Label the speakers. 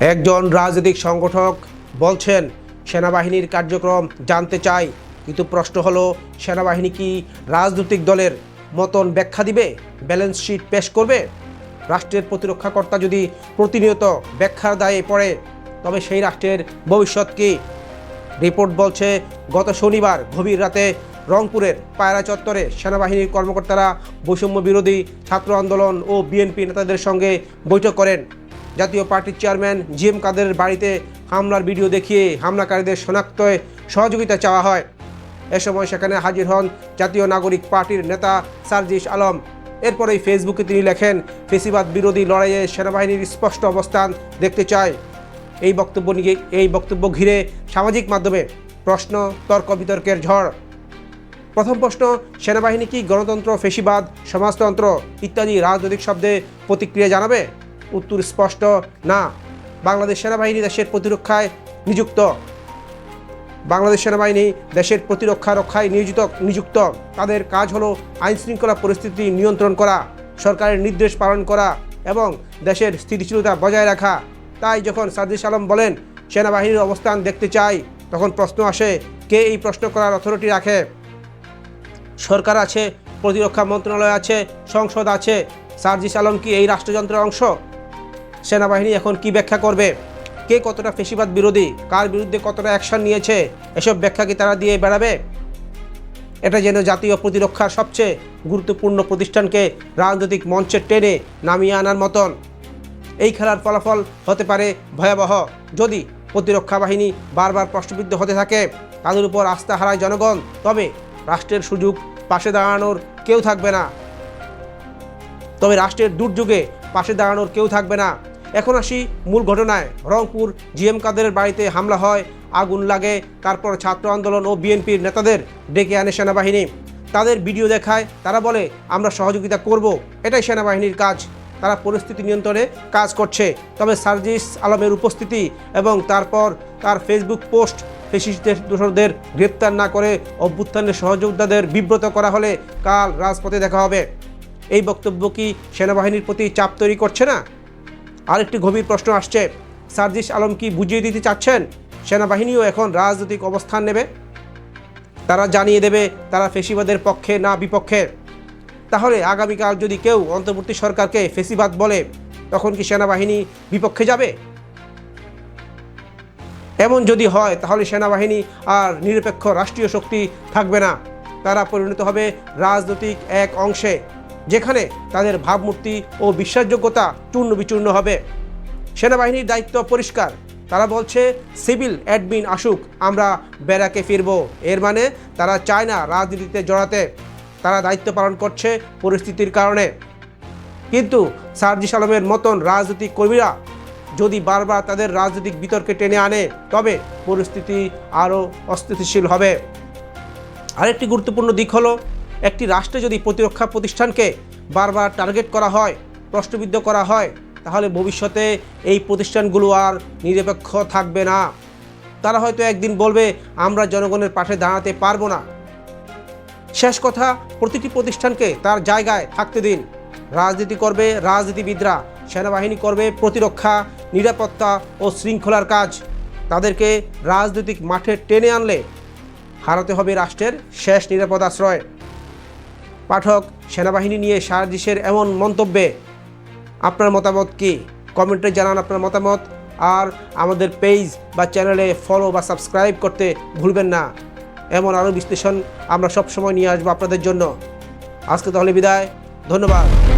Speaker 1: একজন রাজনৈতিক সংগঠক বলছেন, সেনাবাহিনীর কার্যক্রম জানতে চাই, কিন্তু প্রশ্ন হলো, সেনাবাহিনী কি রাজনৈতিক দলের মতন ব্যাখ্যা দিবে, ব্যালেন্স শিট পেশ করবে? রাষ্ট্রের প্রতিরক্ষাকর্তা যদি প্রতিনিয়ত ব্যাখ্যার দায়ে পড়ে, তবে সেই রাষ্ট্রের ভবিষ্যৎ কী? রিপোর্ট বলছে, গত শনিবার গভীর রাতে রংপুরের পায়রা চত্বরে সেনাবাহিনীর কর্মকর্তারা বৈষম্য বিরোধী ছাত্র আন্দোলন ও বিএনপি নেতাদের সঙ্গে বৈঠক করেন। জাতীয় পার্টির চেয়ারম্যান জি এম কাদের বাড়িতে হামলার ভিডিও দেখিয়ে হামলাকারীদের শনাক্তয় সহযোগিতা চাওয়া হয়। এ সময় সেখানে হাজির হন জাতীয় নাগরিক পার্টির নেতা সার্জিস আলম। এরপরেই ফেসবুকে তিনি লেখেন, ফেসিবাদ বিরোধী লড়াইয়ে সেনাবাহিনীর স্পষ্ট অবস্থান দেখতে চায়। এই বক্তব্য নিয়ে, এই বক্তব্য ঘিরে সামাজিক মাধ্যমে প্রশ্ন, তর্ক, বিতর্কের ঝড়। প্রথম প্রশ্ন, সেনাবাহিনী কি গণতন্ত্র, ফেসিবাদ, সমাজতন্ত্র ইত্যাদি রাজনৈতিক শব্দে প্রতিক্রিয়া জানাবে? উত্তর স্পষ্ট, না, বাংলাদেশ সেনাবাহিনী দেশের প্রতিরক্ষায় নিযুক্ত। বাংলাদেশ সেনাবাহিনী দেশের প্রতিরক্ষা রক্ষায় নিয়োজিত, নিযুক্ত। তাদের কাজ হলো আইন শৃঙ্খলা পরিস্থিতি নিয়ন্ত্রণ করা, সরকারের নির্দেশ পালন করা এবং দেশের স্থিতিশীলতা বজায় রাখা। তাই যখন সাদিস আলম বলেন, সেনাবাহিনীর অবস্থান দেখতে চাই তখন প্রশ্ন আসে, কে এই প্রশ্ন করার অথরিটি রাখে? সরকার আছে, প্রতিরক্ষা মন্ত্রণালয় আছে, সংসদ আছে। সার্জিস আলম কি এই রাষ্ট্রযন্ত্রের অংশ? সেনাবাহিনী এখন কি ব্যাখ্যা করবে? কে কতটা ফেসিবাদ বিরোধী? কার বিরুদ্ধে কতটা অ্যাকশন নিয়েছে? এসব ব্যাখ্যা কি তারা দিয়ে বেড়াবে? এটা যেন জাতীয় প্রতিরক্ষার সবচেয়ে গুরুত্বপূর্ণ প্রতিষ্ঠানকে রাজনৈতিক মঞ্চে টেনে নামিয়ে আনার মতন। এই খেলার ফলাফল হতে পারে ভয়াবহ। যদি প্রতিরক্ষা বাহিনী বারবার প্রশ্নবিদ্ধ হতে থাকে, তাদের উপর আস্থা হারায় জনগণ, তবে রাষ্ট্রের সুযোগ পাশে দাঁড়ানোর কেউ থাকবে না। তবে রাষ্ট্রের দুর্যোগে পাশে দাঁড়ানোর কেউ থাকবে না। এখন আসি মূল ঘটনায়। রংপুর জিএম কাদের বাড়িতে হামলা হয়, আগুন লাগে, তারপর ছাত্র আন্দোলন ও বিএনপির নেতাদের ডেকে আনে সেনাবাহিনী। তাদের ভিডিও দেখায়, তারা বলে, আমরা সহযোগিতা করব, এটাই সেনাবাহিনীর কাজ। তারা পরিস্থিতি নিয়ন্ত্রণে কাজ করছে, তবে সার্জিস আলমের উপস্থিতি এবং তারপর তার ফেসবুক পোস্ট ফেসিস্টদের দোষরদের গ্রেপ্তার না করে অভ্যুত্থানের সহযোদ্ধাদের বিব্রত করা হলে কাল রাজপথে দেখা হবে। এই বক্তব্য কি সেনাবাহিনীর প্রতি চাপ তৈরি করছে না? আরেকটি গভীর প্রশ্ন আসছে। সার্জিস আলম কি বুঝিয়ে দিতে চাচ্ছেন? সেনাবাহিনীও এখন রাজনৈতিক অবস্থান নেবে। তারা জানিয়ে দেবে তারা ফেসিবাদের পক্ষে না বিপক্ষে। তাহলে আগামীকাল যদি কেউ অন্তর্বর্তী সরকারকে ফেসিবাদ বলে, তখন কি সেনাবাহিনী বিপক্ষে যাবে? এমন যদি হয়, তাহলে সেনাবাহিনী আর নিরপেক্ষ রাষ্ট্রীয় শক্তি থাকবে না। তারা পরিণত হবে রাজনৈতিক এক অংশে। যেখানে তাদের ভাবমূর্তি ও বিশ্বাসযোগ্যতা চূর্ণ বিচূর্ণ হবে। সেনাবাহিনীর দায়িত্ব পরিষ্কার। তারা বলছে, সিভিল অ্যাডমিন আসুক, আমরা ব্যারাকে ফিরব। এর মানে তারা চায় না রাজনীতিতে জড়াতে। তারা দায়িত্ব পালন করছে পরিস্থিতির কারণে। কিন্তু সার্জিস আলমের মতন রাজনৈতিক কর্মীরা যদি বারবার তাদের রাজনৈতিক বিতর্কে টেনে আনে, তবে পরিস্থিতি আরও অস্থিতিশীল হবে। আরেকটি গুরুত্বপূর্ণ দিক হলো একটি রাষ্ট্রে যদি প্রতিরক্ষা প্রতিষ্ঠানকে বারবার টার্গেট করা হয়, প্রশ্নবিদ্ধ করা হয়, তাহলে ভবিষ্যতে এই প্রতিষ্ঠানগুলো আর নিরপেক্ষ থাকবে না। তারা হয়তো একদিন বলবে, আমরা জনগণের পাশে দাঁড়াতে পারব না। শেষ কথা, প্রতিটি প্রতিষ্ঠানকে তার জায়গায় থাকতে দিন। রাজনীতি করবে রাজনীতিবিদরা, সেনাবাহিনী করবে প্রতিরক্ষা, নিরাপত্তা ও শৃঙ্খলার কাজ। তাদেরকে রাজনৈতিক মাঠে টেনে আনলে হারাতে হবে রাষ্ট্রের শেষ নিরাপদ আশ্রয়। পাঠক সেনাবাহিনী নিয়ে সার্জিসের এমন মন্তব্যে আপনার মতামত কি? কমেন্টে জানান আপনার মতামত। আর আমাদের পেজ বা চ্যানেলে ফলো বা সাবস্ক্রাইব করতে ভুলবেন না। এমন আরও বিশ্লেষণ আমরা সব সময় নিয়ে আসব আপনাদের জন্য। আজকে তাহলে বিদায়। ধন্যবাদ।